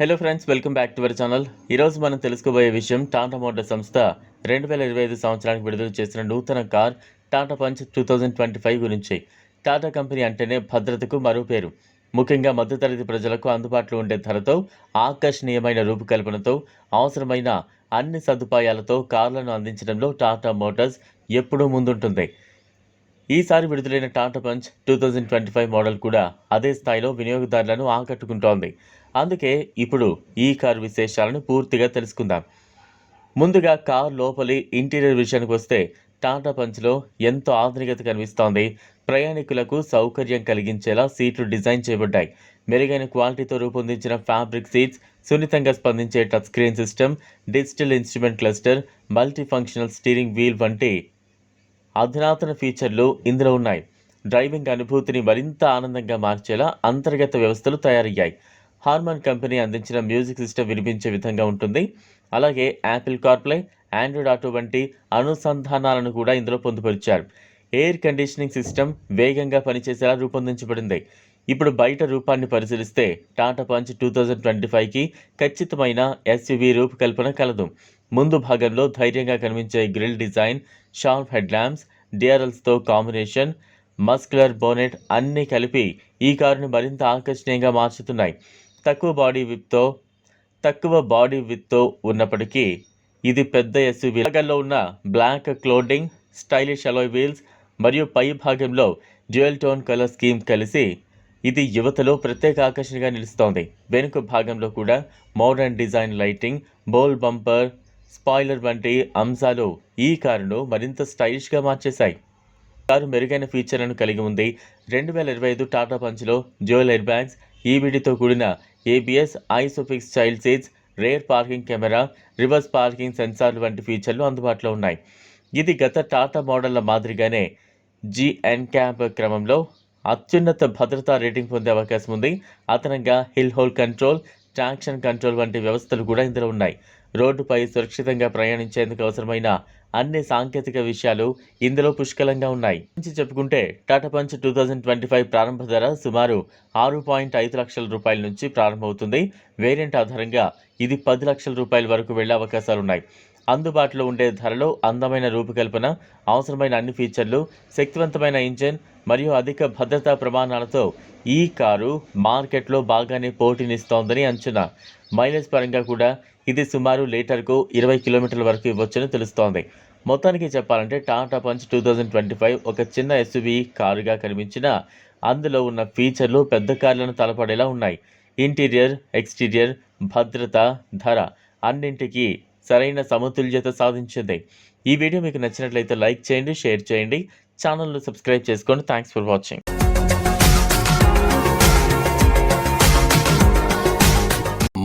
Hello friends welcome back to our channel ఈరోజు మనం తెలుసుకోబోయే విషయం టాటా మోటార్ సంస్థ రెండు వేల ఇరవై ఐదు సంవత్సరానికి విడుదల చేసిన నూతన car Tata Punch two thousand twenty five గురించి. టాటా కంపెనీ అంటేనే భద్రతకు మరో పేరు. ముఖ్యంగా మధ్యతరగతి ప్రజలకు అందుబాటులో ఉండే ధరతో ఆకర్షణీయమైన రూపకల్పనతో అవసరమైన అన్ని సదుపాయాలతో కార్లను అందించడంలో టాటా మోటార్స్ ఎప్పుడూ ముందుంటుంది. ఈసారి విడుదలైన Tata Punch two thousand twenty five model కూడా అదే స్థాయిలో వినియోగదారులను ఆకట్టుకుంటోంది. అందుకే ఇప్పుడు ఈ కారు విశేషాలను పూర్తిగా తెలుసుకుందాం. ముందుగా కార్ లోపలి ఇంటీరియర్ విషయానికి వస్తే టాటా పంచ్లో ఎంతో ఆధునికత కనిపిస్తోంది. ప్రయాణికులకు సౌకర్యం కలిగించేలా సీట్లు డిజైన్ చేయబడ్డాయి. మెరుగైన క్వాలిటీతో రూపొందించిన ఫ్యాబ్రిక్ సీట్స్ సున్నితంగా స్పందించే touch screen system digital instrument cluster multi functional steering wheel వంటి అధునాతన ఫీచర్లు ఇందులో ఉన్నాయి. డ్రైవింగ్ అనుభూతిని మరింత ఆనందంగా మార్చేలా అంతర్గత వ్యవస్థలు తయారయ్యాయి. హార్మన్ కంపెనీ అందించిన మ్యూజిక్ సిస్టమ్ వినిపించే విధంగా ఉంటుంది. అలాగే యాపిల్ కార్ప్లే ఆండ్రాయిడ్ ఆటో వంటి అనుసంధానాలను కూడా ఇందులో పొందుపరిచారు. ఎయిర్ కండిషనింగ్ సిస్టమ్ వేగంగా పనిచేసేలా రూపొందించబడింది. ఇప్పుడు బయట రూపాన్ని పరిశీలిస్తే Tata Punch two thousand twenty ఫైవ్కి ఖచ్చితమైన ఎస్యూవీ రూపకల్పన కలదు. ముందు భాగంలో ధైర్యంగా కనిపించే grille design sharp head lamps డిఆర్ఎల్స్తో combination muscular bonnet అన్నీ కలిపి ఈ కారుని మరింత ఆకర్షణీయంగా మార్చుతున్నాయి. తక్కువ బాడీ విప్తో తక్కువ బాడీ విత్తో ఉన్నప్పటికీ ఇది పెద్ద ఎస్యూవీ. భాగంలో ఉన్న black cladding stylish alloy wheels మరియు పై భాగంలో డ్యూయల్ టోన్ కలర్ స్కీమ్ కలిసి ఇది యువతలో ప్రత్యేక ఆకర్షణగా నిలుస్తోంది. వెనుక భాగంలో కూడా modern design lighting bold bumper spoiler వంటి అంశాలు ఈ కారును మరింత స్టైలిష్గా మార్చేశాయి. కారు మెరుగైన ఫీచర్లను కలిగి ఉంది. రెండు వేల ఇరవై ఐదు టాటా పంచ్లో డ్యూయల్ ఎయిర్ బ్యాగ్స్ ఈవిడితో కూడిన ABS ISOFIX child seats rear parking camera reverse parking సెన్సార్లు వంటి ఫీచర్లు అందుబాటులో ఉన్నాయి. ఇది గత టాటా మోడళ్ళ మాదిరిగానే జిఎన్ క్యాంప్ క్రమంలో అత్యున్నత భద్రతా రేటింగ్ పొందే అవకాశం ఉంది. అదనంగా hill hold control traction control వంటి వ్యవస్థలు కూడా ఇందులో ఉన్నాయి. రోడ్డుపై సురక్షితంగా ప్రయాణించేందుకు అవసరమైన అన్ని సాంకేతిక విషయాలు ఇందులో పుష్కలంగా ఉన్నాయి. నుంచి చెప్పుకుంటే Tata Punch two thousand twenty five ప్రారంభ ధర సుమారు ఆరు పాయింట్ ఐదు లక్షల రూపాయల నుంచి ప్రారంభమవుతుంది. వేరియంట్ ఆధారంగా ఇది పది లక్షల రూపాయల వరకు వెళ్ళే అవకాశాలు ఉన్నాయి అందుబాటులో ఉండే ధరలో అందమైన రూపకల్పన అవసరమైన అన్ని ఫీచర్లు శక్తివంతమైన ఇంజన్ మరియు అధిక భద్రతా ప్రమాణాలతో ఈ కారు మార్కెట్లో బాగానే పోటీనిస్తోందని అంచనా. మైలేజ్ పరంగా కూడా ఇది సుమారు లీటర్కు ఇరవై కిలోమీటర్ల వరకు ఇవ్వచ్చని తెలుస్తోంది. మొత్తానికి చెప్పాలంటే Tata Punch two thousand twenty five ఒక చిన్న ఎస్యూవీ కారుగా కనిపించిన అందులో ఉన్న ఫీచర్లు పెద్ద కార్లను తలపడేలా ఉన్నాయి. ఇంటీరియర్ ఎక్స్టీరియర్ భద్రత ధర అన్నింటికీ సరైన సమతుల్యత సాధించింది. ఈ వీడియో మీకు నచ్చినట్లయితే లైక్ చేయండి షేర్ చేయండి. ఛానల్ను సబ్స్క్రైబ్ చేసుకోండి. Thanks for watching.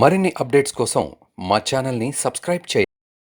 మరిన్ని అప్డేట్స్ కోసం మా ఛానల్ని సబ్స్క్రైబ్ చేయండి.